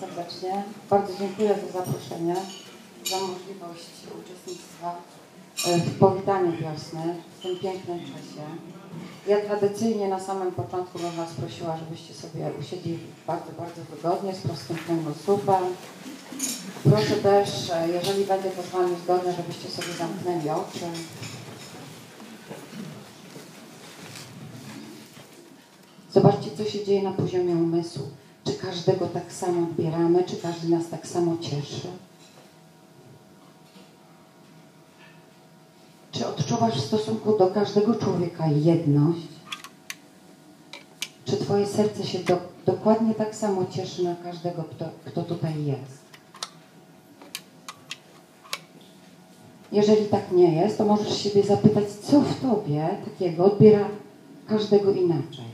Serdecznie. Bardzo dziękuję za zaproszenie, za możliwość uczestnictwa e, w powitaniu wiosny w tym pięknym czasie. Ja tradycyjnie na samym początku bym Was prosiła, żebyście sobie usiedli bardzo, bardzo wygodnie, z prostym kręgosłupem. Proszę też, e, jeżeli będzie to z Wami zgodne, żebyście sobie zamknęli oczy. Zobaczcie, co się dzieje na poziomie umysłu. Każdego tak samo odbieramy, czy każdy nas tak samo cieszy? Czy odczuwasz w stosunku do każdego człowieka jedność? Czy Twoje serce się do, dokładnie tak samo cieszy na każdego, kto, kto tutaj jest? Jeżeli tak nie jest, to możesz siebie zapytać, co w Tobie takiego odbiera każdego inaczej.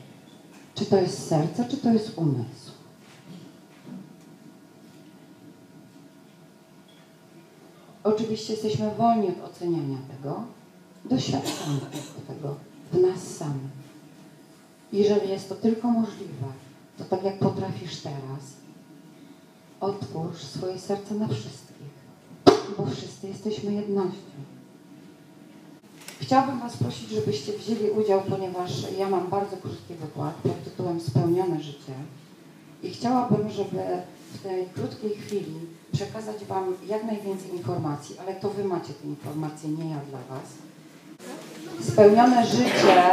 Czy to jest serce, czy to jest umysł? Oczywiście jesteśmy wolni od oceniania tego, doświadczamy tego w nas samych. Jeżeli jest to tylko możliwe, to tak jak potrafisz teraz, otwórz swoje serce na wszystkich, bo wszyscy jesteśmy jednością. Chciałabym Was prosić, żebyście wzięli udział, ponieważ ja mam bardzo krótki wykład pod tytułem Spełnione życie i chciałabym, żeby w tej krótkiej chwili przekazać Wam jak najwięcej informacji, ale to Wy macie te informacje, nie ja dla Was. Spełnione życie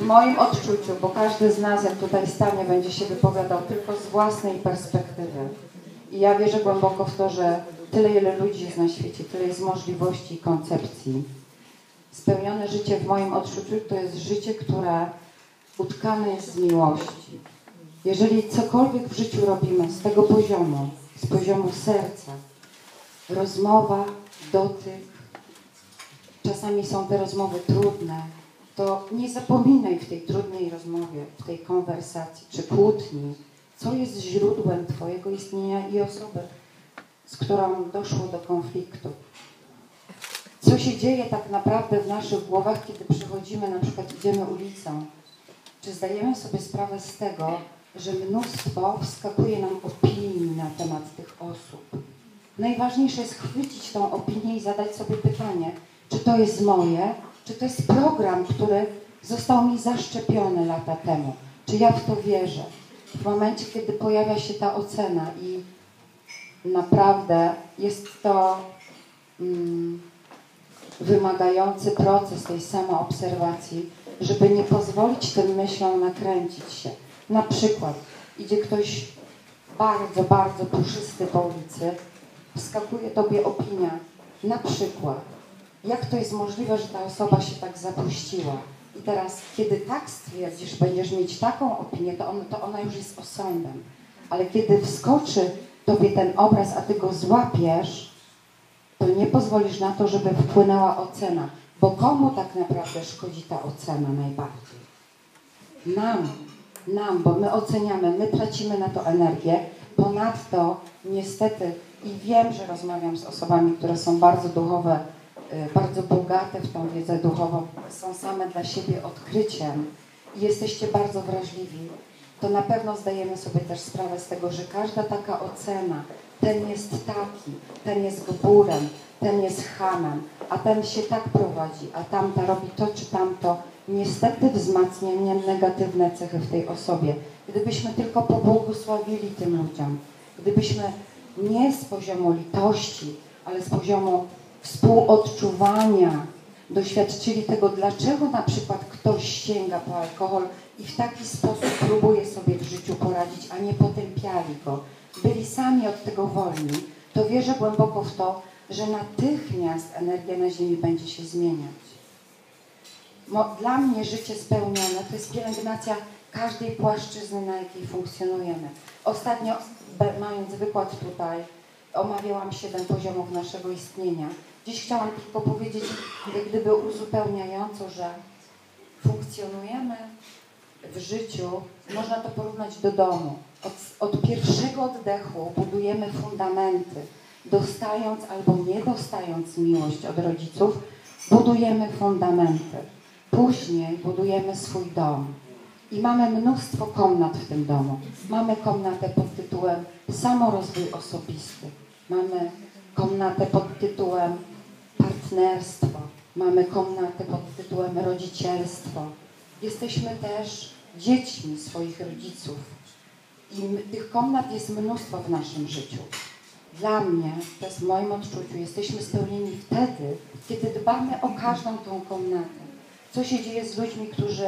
w moim odczuciu, bo każdy z nas, jak tutaj stanie, będzie się wypowiadał tylko z własnej perspektywy. I ja wierzę głęboko w to, że tyle, ile ludzi jest na świecie, tyle jest możliwości i koncepcji. Spełnione życie w moim odczuciu to jest życie, które utkane jest z miłości. Jeżeli cokolwiek w życiu robimy z tego poziomu, z poziomu serca, rozmowa, dotyk, czasami są te rozmowy trudne, to nie zapominaj w tej trudnej rozmowie, w tej konwersacji czy kłótni, co jest źródłem Twojego istnienia i osoby, z którą doszło do konfliktu. Co się dzieje tak naprawdę w naszych głowach, kiedy przychodzimy, na przykład idziemy ulicą? Czy zdajemy sobie sprawę z tego, że mnóstwo wskakuje nam opinii na temat tych osób? Najważniejsze jest chwycić tą opinię i zadać sobie pytanie, czy to jest moje, czy to jest program, który został mi zaszczepiony lata temu. Czy ja w to wierzę? W momencie, kiedy pojawia się ta ocena i naprawdę jest to mm, wymagający proces tej samoobserwacji, żeby nie pozwolić tym myślom nakręcić się. Na przykład idzie ktoś bardzo, bardzo puszysty po ulicy, wskakuje tobie opinia, na przykład, jak to jest możliwe, że ta osoba się tak zapuściła. I teraz, kiedy tak stwierdzisz, będziesz mieć taką opinię, to, on, to ona już jest osądem. Ale kiedy wskoczy tobie ten obraz, a ty go złapiesz, to nie pozwolisz na to, żeby wpłynęła ocena. Bo komu tak naprawdę szkodzi ta ocena najbardziej? Nam, nam, bo my oceniamy, my tracimy na to energię. Ponadto, niestety, i wiem, że rozmawiam z osobami, które są bardzo duchowe, y, bardzo bogate w tą wiedzę duchową, są same dla siebie odkryciem i jesteście bardzo wrażliwi, to na pewno zdajemy sobie też sprawę z tego, że każda taka ocena, ten jest taki, ten jest gburem, ten jest hamem, a ten się tak prowadzi, a tamta robi to czy tamto, niestety wzmacnia negatywne cechy w tej osobie. Gdybyśmy tylko pobłogosławili tym ludziom, gdybyśmy nie z poziomu litości, ale z poziomu współodczuwania doświadczyli tego, dlaczego na przykład ktoś sięga po alkohol i w taki sposób próbuje sobie w życiu poradzić, a nie potępiali go, byli sami od tego wolni, to wierzę głęboko w to, że natychmiast energia na Ziemi będzie się zmieniać. Dla mnie życie spełnione to jest pielęgnacja każdej płaszczyzny, na jakiej funkcjonujemy. Ostatnio, mając wykład tutaj, omawiałam siedem poziomów naszego istnienia. Dziś chciałam tylko powiedzieć, jak gdyby uzupełniająco, że funkcjonujemy w życiu, można to porównać do domu. Od, od pierwszego oddechu budujemy fundamenty. Dostając albo nie dostając miłość od rodziców, budujemy fundamenty. Później budujemy swój dom. I mamy mnóstwo komnat w tym domu. Mamy komnatę pod tytułem Samorozwój osobisty. Mamy komnatę pod tytułem Partnerstwo. Mamy komnatę pod tytułem Rodzicielstwo. Jesteśmy też dziećmi swoich rodziców. I tych komnat jest mnóstwo w naszym życiu. Dla mnie, to jest w moim odczuciu, jesteśmy spełnieni wtedy, kiedy dbamy o każdą tą komnatę. Co się dzieje z ludźmi, którzy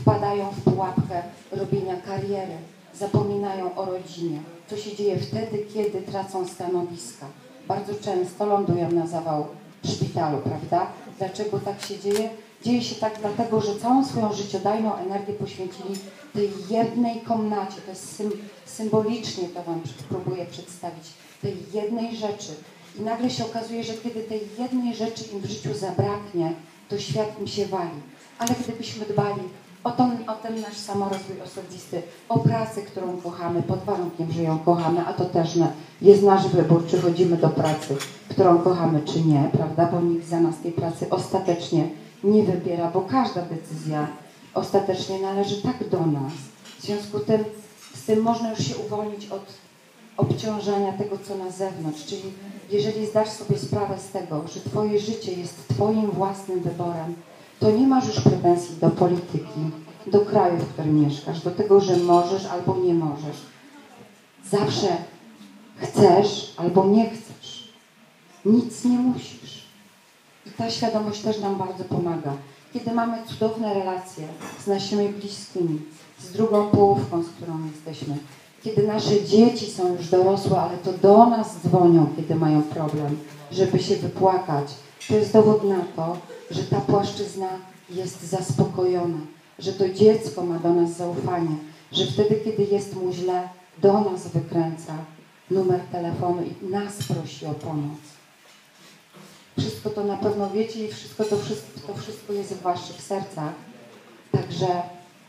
wpadają w pułapkę robienia kariery, zapominają o rodzinie? Co się dzieje wtedy, kiedy tracą stanowiska? Bardzo często lądują na zawał w szpitalu, prawda? Dlaczego tak się dzieje? Dzieje się tak dlatego, że całą swoją życiodajną energię poświęcili tej jednej komnacie. To jest sym, symbolicznie to Wam próbuję przedstawić. Tej jednej rzeczy. I nagle się okazuje, że kiedy tej jednej rzeczy im w życiu zabraknie, to świat im się wali. Ale gdybyśmy dbali o, to, o ten nasz samorozwój osobisty, o pracę, którą kochamy, pod warunkiem, że ją kochamy, a to też jest nasz wybór, czy chodzimy do pracy, którą kochamy, czy nie, prawda? Bo nikt za nas tej pracy ostatecznie nie wybiera, bo każda decyzja ostatecznie należy tak do nas. W związku tym, z tym można już się uwolnić od obciążania tego, co na zewnątrz. Czyli jeżeli zdasz sobie sprawę z tego, że Twoje życie jest Twoim własnym wyborem, to nie masz już pretensji do polityki, do kraju, w którym mieszkasz, do tego, że możesz albo nie możesz. Zawsze chcesz albo nie chcesz. Nic nie musisz. I ta świadomość też nam bardzo pomaga. Kiedy mamy cudowne relacje z naszymi bliskimi, z drugą połówką, z którą jesteśmy, kiedy nasze dzieci są już dorosłe, ale to do nas dzwonią, kiedy mają problem, żeby się wypłakać, to jest dowód na to, że ta płaszczyzna jest zaspokojona, że to dziecko ma do nas zaufanie, że wtedy, kiedy jest mu źle, do nas wykręca numer telefonu i nas prosi o pomoc. Wszystko to na pewno wiecie i wszystko to, wszystko to wszystko jest w waszych sercach. Także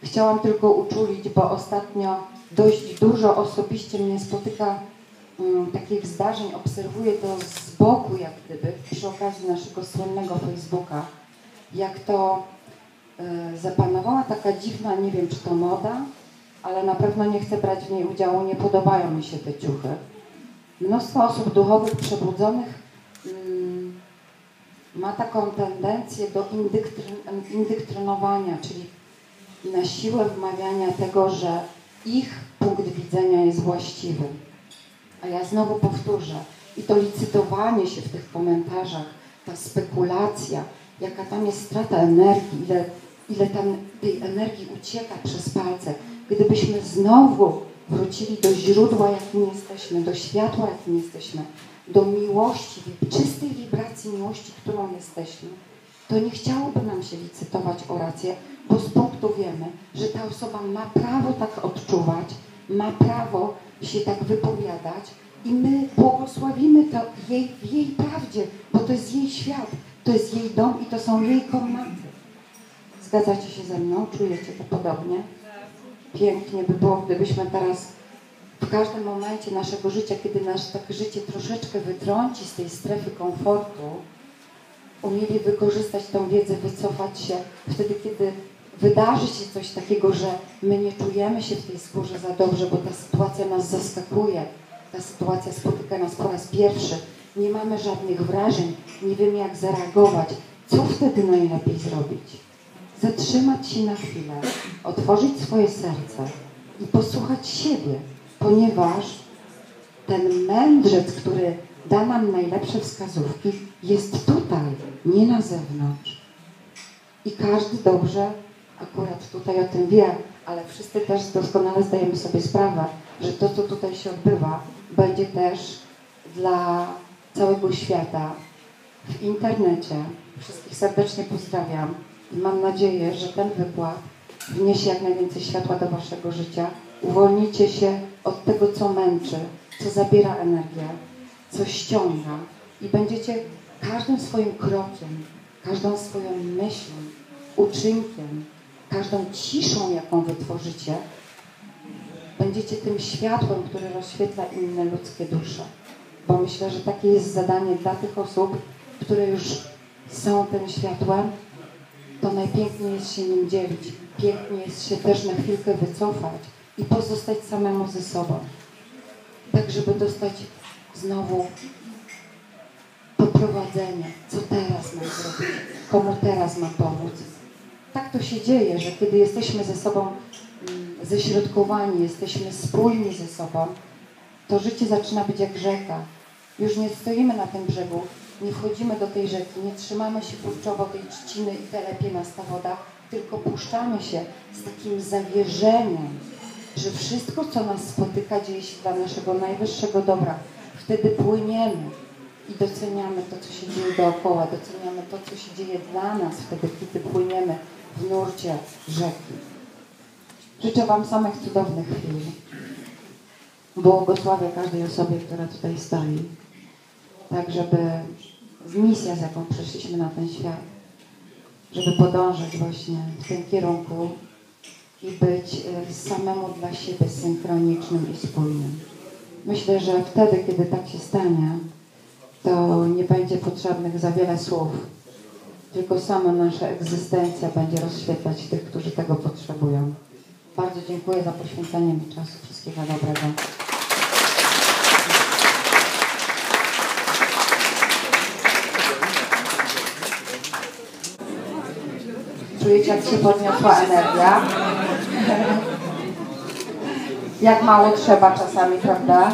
chciałam tylko uczulić, bo ostatnio dość dużo osobiście mnie spotyka um, takich zdarzeń, obserwuję to z boku jak gdyby, przy okazji naszego słynnego Facebooka, jak to y, zapanowała taka dziwna, nie wiem czy to moda, ale na pewno nie chcę brać w niej udziału, nie podobają mi się te ciuchy. Mnóstwo osób duchowych, przebudzonych mm, ma taką tendencję do indyktrynowania, czyli na siłę wmawiania tego, że ich punkt widzenia jest właściwy. A ja znowu powtórzę, i to licytowanie się w tych komentarzach, ta spekulacja, jaka tam jest strata energii, ile, ile tam tej energii ucieka przez palce. Gdybyśmy znowu wrócili do źródła, jakim jesteśmy, do światła, jakim jesteśmy, do miłości, czystej wibracji miłości, którą jesteśmy, to nie chciałoby nam się licytować o rację, bo z punktu wiemy, że ta osoba ma prawo tak odczuwać, ma prawo się tak wypowiadać i my błogosławimy to jej, w jej prawdzie, bo to jest jej świat, to jest jej dom i to są jej komnaty. Zgadzacie się ze mną? Czujecie to podobnie? Pięknie by było, gdybyśmy teraz w każdym momencie naszego życia, kiedy nasze tak życie troszeczkę wytrąci z tej strefy komfortu, umieli wykorzystać tą wiedzę, wycofać się wtedy, kiedy wydarzy się coś takiego, że my nie czujemy się w tej skórze za dobrze, bo ta sytuacja nas zaskakuje, ta sytuacja spotyka nas po raz pierwszy, nie mamy żadnych wrażeń, nie wiemy jak zareagować. Co wtedy najlepiej zrobić? Zatrzymać się na chwilę, otworzyć swoje serce i posłuchać siebie, ponieważ ten mędrzec, który da nam najlepsze wskazówki, jest tutaj, nie na zewnątrz. I każdy dobrze akurat tutaj o tym wie, ale wszyscy też doskonale zdajemy sobie sprawę, że to, co tutaj się odbywa, będzie też dla całego świata w internecie. Wszystkich serdecznie pozdrawiam i mam nadzieję, że ten wykład wniesie jak najwięcej światła do Waszego życia. Uwolnicie się od tego, co męczy, co zabiera energię, co ściąga i będziecie każdym swoim krokiem, każdą swoją myślą, uczynkiem, każdą ciszą, jaką wytworzycie, będziecie tym światłem, które rozświetla inne ludzkie dusze. Bo myślę, że takie jest zadanie dla tych osób, które już są tym światłem, to najpiękniej jest się nim dzielić. Pięknie jest się też na chwilkę wycofać i pozostać samemu ze sobą. tak żeby dostać znowu poprowadzenie, co teraz mam zrobić, komu teraz mam pomóc. Tak to się dzieje, że kiedy jesteśmy ze sobą mm, ześrodkowani, jesteśmy spójni ze sobą, to życie zaczyna być jak rzeka. Już nie stoimy na tym brzegu, nie wchodzimy do tej rzeki, nie trzymamy się kurczowo tej trzciny i telepie nas ta woda, tylko puszczamy się z takim zawierzeniem, że wszystko, co nas spotyka, dzieje się dla naszego najwyższego dobra. Wtedy płyniemy i doceniamy to, co się dzieje dookoła, doceniamy to, co się dzieje dla nas wtedy, kiedy płyniemy nurcie rzeki. Życzę Wam samych cudownych chwil. Błogosławię każdej osobie, która tutaj stoi. Tak, żeby misja, z jaką przyszliśmy na ten świat, żeby podążać właśnie w tym kierunku i być e, samemu dla siebie synchronicznym i spójnym. Myślę, że wtedy, kiedy tak się stanie, to nie będzie potrzebnych za wiele słów, tylko sama nasza egzystencja będzie rozświetlać tych, którzy tego potrzebują. Bardzo dziękuję za poświęcenie mi czasu. Wszystkiego dobrego. Czujecie, jak się podniosła energia? Jak mało trzeba czasami, prawda?